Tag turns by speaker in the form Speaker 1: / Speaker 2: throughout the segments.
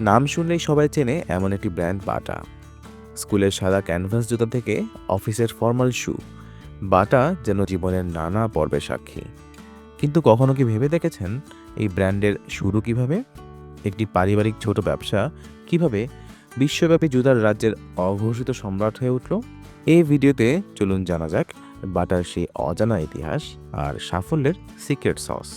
Speaker 1: নাম শুনলেই সবাই চেনে এমন একটি ব্র্যান্ড বাটা। স্কুলের সাদা ক্যানভাস জুতা থেকে অফিসের ফর্মাল শু, বাটা যেন জীবনের নানা পর্বের সাক্ষী। কিন্তু কখনো কি ভেবে দেখেছেন এই ব্র্যান্ডের শুরু কীভাবে? একটি পারিবারিক ছোট ব্যবসা কীভাবে বিশ্বব্যাপী জুতার রাজ্যের অঘোষিত সম্রাট হয়ে উঠল? এই ভিডিওতে চলুন জানা যাক বাটার সেই অজানা ইতিহাস আর সাফল্যের সিক্রেট সস।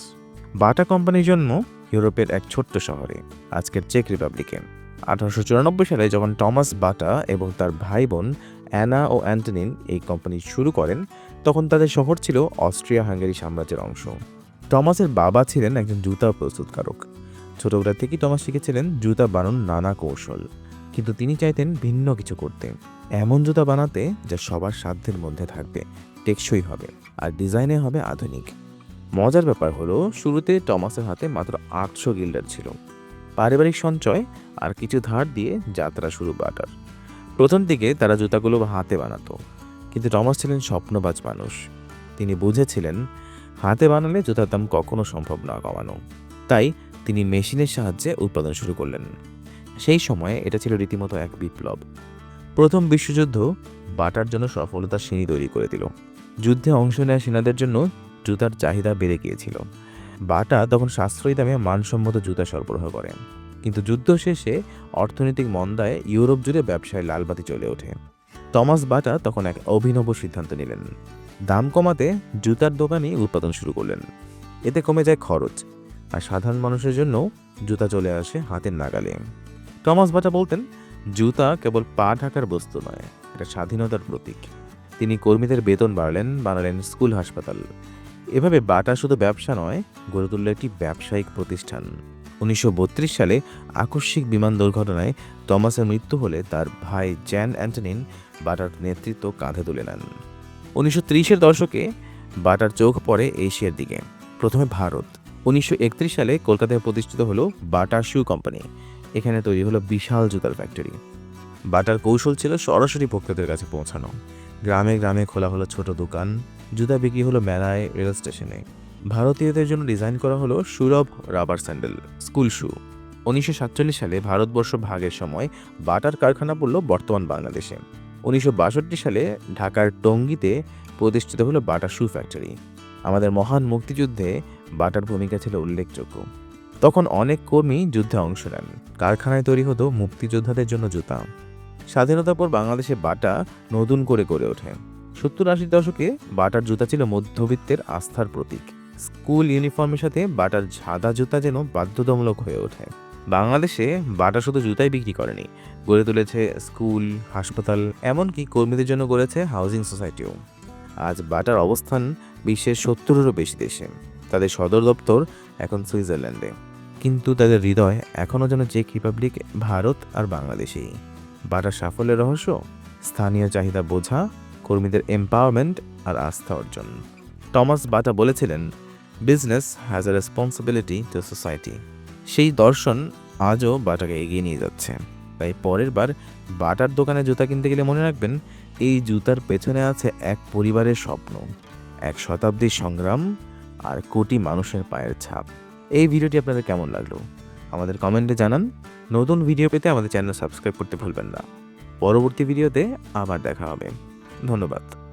Speaker 1: বাটা কোম্পানির জন্ম ইউরোপের এক ছোট্ট শহরে, আজকের চেক রিপাবলিকে। আঠারোশো চুরানব্বই সালে যখন টমাস বাটা এবং তার ভাই বোন অ্যানা ও অ্যান্টনিন এই কোম্পানি শুরু করেন, তখন তাদের শহর ছিল অস্ট্রিয়া হাঙ্গেরি সাম্রাজ্যের অংশ। টমাসের বাবা ছিলেন একজন জুতা প্রস্তুতকারক। ছোটবেলা থেকেই টমাস শিখেছিলেন জুতা বানানোর নানা কৌশল। কিন্তু তিনি চাইতেন ভিন্ন কিছু করতে। এমন জুতা বানাতে যা সবার সাধ্যের মধ্যে থাকবে, টেকসই হবে, আর ডিজাইনে হবে আধুনিক। মজার ব্যাপার হলো, শুরুতে টমাসের হাতে মাত্র আটশো গিল্ডার ছিল। পারিবারিক সঞ্চয় আর কিছু ধার দিয়ে যাত্রা শুরু বাটার। প্রথম দিকে তারা জুতাগুলো হাতে বানাতো, কিন্তু টমাস ছিলেন স্বপ্নবাজ মানুষ। তিনি বুঝেছিলেন, হাতে বানালে জুতার দাম কখনো সম্ভব না কমানো। তাই তিনি মেশিনের সাহায্যে উৎপাদন শুরু করলেন। সেই সময়ে এটা ছিল রীতিমতো এক বিপ্লব। প্রথম বিশ্বযুদ্ধ বাটার জন্য সফলতার সিঁড়ি তৈরি করে দিল। যুদ্ধে অংশ নেওয়া সেনাদের জন্য জুতার চাহিদা বেড়ে গিয়েছিল। বাটা তখন সাশ্রয়ী দামে মানসম্মত জুতা সরবরাহ করে। কিন্তু যুদ্ধ শেষে অর্থনৈতিক মন্দায় ইউরোপ জুড়ে ব্যবসায় লালবাতি চলে ওঠে। টমাস বাটা তখন এক অভিনব সিদ্ধান্ত নিলেন। দাম কমাতে জুতার দোকানই উৎপাদন শুরু করলেন। এতে কমে যায় খরচ আর সাধারণ মানুষের জন্য জুতা চলে আসে হাতের নাগালে। টমাস বাটা বলতেন, জুতা কেবল পা ঢাকার বস্তু নয়, এটা স্বাধীনতার প্রতীক। তিনি কর্মীদের বেতন বাড়লেন, বানালেন স্কুল, হাসপাতাল। এভাবে বাটা শুধু ব্যবসা নয়, গড়ে তুলল একটি ব্যবসায়িক প্রতিষ্ঠান। উনিশশো বত্রিশ সালে আকস্মিক বিমান দুর্ঘটনায় টমাসের মৃত্যু হলে তার ভাই জ্যান অ্যান্টনিন বাটার নেতৃত্ব কাঁধে তুলে নেন। উনিশশো ত্রিশের দশকে বাটার চোখ পড়ে এশিয়ার দিকে। প্রথমে ভারত। উনিশশো একত্রিশ সালে কলকাতায় প্রতিষ্ঠিত হলো বাটার শু কোম্পানি। এখানে তৈরি হলো বিশাল জুতার ফ্যাক্টরি। বাটার কৌশল ছিল সরাসরি ভোক্তাদের কাছে পৌঁছানো। গ্রামে গ্রামে খোলা হলো ছোট দোকান জুতা বিক্রি হলো মেলায়, রেল স্টেশনে। ভারতীয়দের জন্য ডিজাইন করা হলো সুলভ রাবার স্যান্ডেল, স্কুল শু। উনিশশো সাতচল্লিশ সালে ভারতবর্ষ ভাগের সময় বাটার কারখানা পড়ল বর্তমান বাংলাদেশে। উনিশশো বাষট্টি সালে ঢাকার টঙ্গীতে প্রতিষ্ঠিত হলো বাটার শু ফ্যাক্টরি আমাদের মহান মুক্তিযুদ্ধে বাটার ভূমিকা ছিল উল্লেখযোগ্য। তখন অনেক কর্মী যুদ্ধে অংশ নেন। কারখানায় তৈরি হতো মুক্তিযোদ্ধাদের জন্য জুতা। স্বাধীনতার পর বাংলাদেশে বাটা নতুন করে গড়ে ওঠে। সত্তর আশির দশকে বাটার জুতা ছিল মধ্যবিত্তের আস্থার প্রতীক। স্কুল ইউনিফর্মের সাথে বাটার ঝাঁদা জুতা যেন বাধ্যতামূলক হয়ে ওঠে। বাংলাদেশে বাটা শুধু জুতাই বিক্রি করেনি, গড়ে তুলেছে স্কুল, হাসপাতাল, এমনকি কর্মীদের জন্য গড়েছে হাউজিং সোসাইটিও। আজ বাটার অবস্থান বিশ্বের সত্তরেরও বেশি দেশে। তাদের সদর দপ্তর এখন সুইজারল্যান্ডে। কিন্তু তাদের হৃদয় এখনও যেন চেক রিপাবলিক, ভারত আর বাংলাদেশেই। বাটার সাফল্যের রহস্য, স্থানীয় চাহিদা বোঝা কর্মীদের এম্পাওয়ারমেন্ট আর আস্থা অর্জন। টমাস বাটা বলেছিলেন business has a responsibility to society সেই দর্শন আজও বাটাকে এগিয়ে নিয়ে যাচ্ছে। তাই পরের বার বাটার দোকানে জুতা কিনতে গেলে মনে রাখবেন, এই জুতার পেছনে আছে এক পরিবারের স্বপ্ন, এক শতাব্দীর সংগ্রাম আর কোটি মানুষের পায়ের ছাপ। এই ভিডিওটি আপনাদের কেমন লাগল? আমাদের কমেন্টে জানান। নতুন ভিডিও পেতে আমাদের চ্যানেল সাবস্ক্রাইব করতে ভুলবেন না। পরবর্তী ভিডিওতে আবার দেখা হবে। ধন্যবাদ।